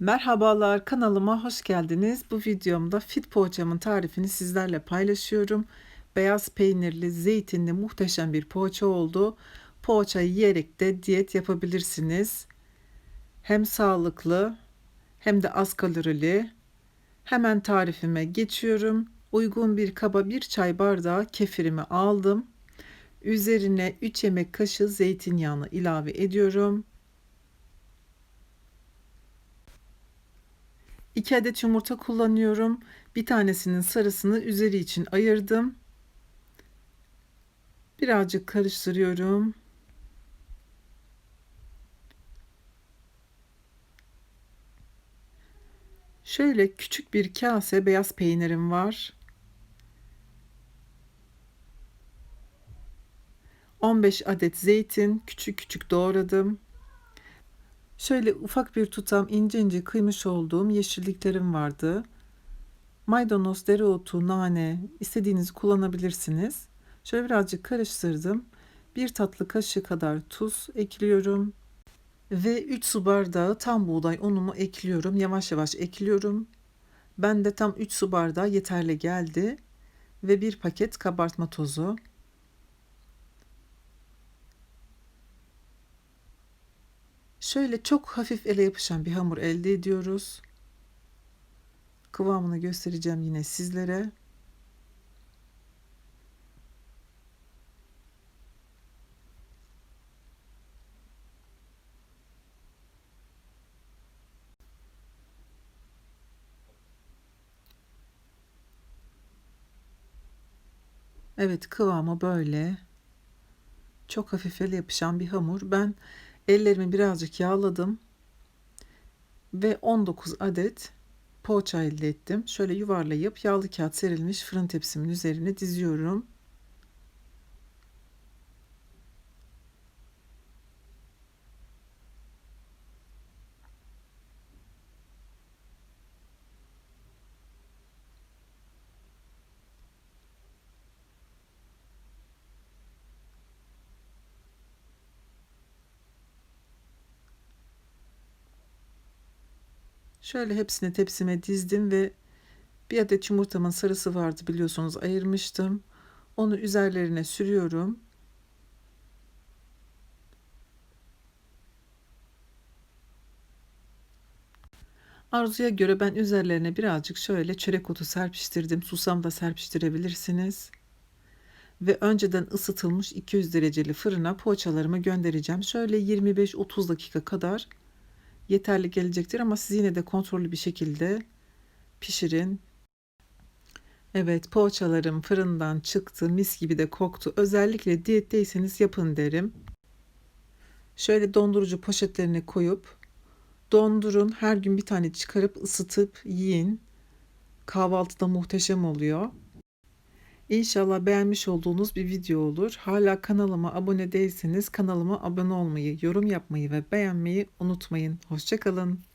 Merhabalar kanalıma hoş geldiniz. Bu videomda fit poğaçamın tarifini sizlerle paylaşıyorum. Beyaz peynirli, zeytinli muhteşem bir poğaça oldu. Poğaçayı yiyerek de diyet yapabilirsiniz. Hem sağlıklı hem de az kalorili. Hemen tarifime geçiyorum. Uygun bir kaba bir çay bardağı kefirimi aldım. Üzerine 3 yemek kaşığı zeytinyağını ilave ediyorum. 2 adet yumurta kullanıyorum. Bir tanesinin sarısını üzeri için ayırdım. Birazcık karıştırıyorum. Şöyle küçük bir kase beyaz peynirim var. 15 adet zeytin küçük küçük doğradım. Şöyle ufak bir tutam ince ince kıymış olduğum yeşilliklerim vardı. Maydanoz, dereotu, nane istediğinizi kullanabilirsiniz. Şöyle birazcık karıştırdım. Bir tatlı kaşığı kadar tuz ekliyorum. Ve 3 su bardağı tam buğday unumu ekliyorum. Yavaş yavaş ekliyorum. Ben de tam 3 su bardağı yeterli geldi. Ve bir paket kabartma tozu. Şöyle çok hafif ele yapışan bir hamur elde ediyoruz. Kıvamını göstereceğim yine sizlere. Evet kıvamı böyle. Çok hafif ele yapışan bir hamur. Ben ellerimi birazcık yağladım. Ve 19 adet poğaça elde ettim. Şöyle yuvarlayıp yağlı kağıt serilmiş fırın tepsimin üzerine diziyorum. Şöyle hepsini tepsime dizdim ve bir adet yumurtamın sarısı vardı biliyorsunuz ayırmıştım. Onu üzerlerine sürüyorum. Arzuya göre ben üzerlerine birazcık şöyle çörek otu serpiştirdim. Susam da serpiştirebilirsiniz. Ve önceden ısıtılmış 200 dereceli fırına poğaçalarımı göndereceğim. Şöyle 25-30 dakika kadar yeterli gelecektir ama siz yine de kontrollü bir şekilde pişirin. Evet poğaçalarım fırından çıktı mis gibi de koktu. Özellikle diyetteyseniz yapın derim. Şöyle dondurucu poşetlerine koyup dondurun. Her gün bir tane çıkarıp ısıtıp yiyin. Kahvaltıda muhteşem oluyor. İnşallah beğenmiş olduğunuz bir video olur. Hala kanalıma abone değilseniz kanalıma abone olmayı, yorum yapmayı ve beğenmeyi unutmayın. Hoşçakalın.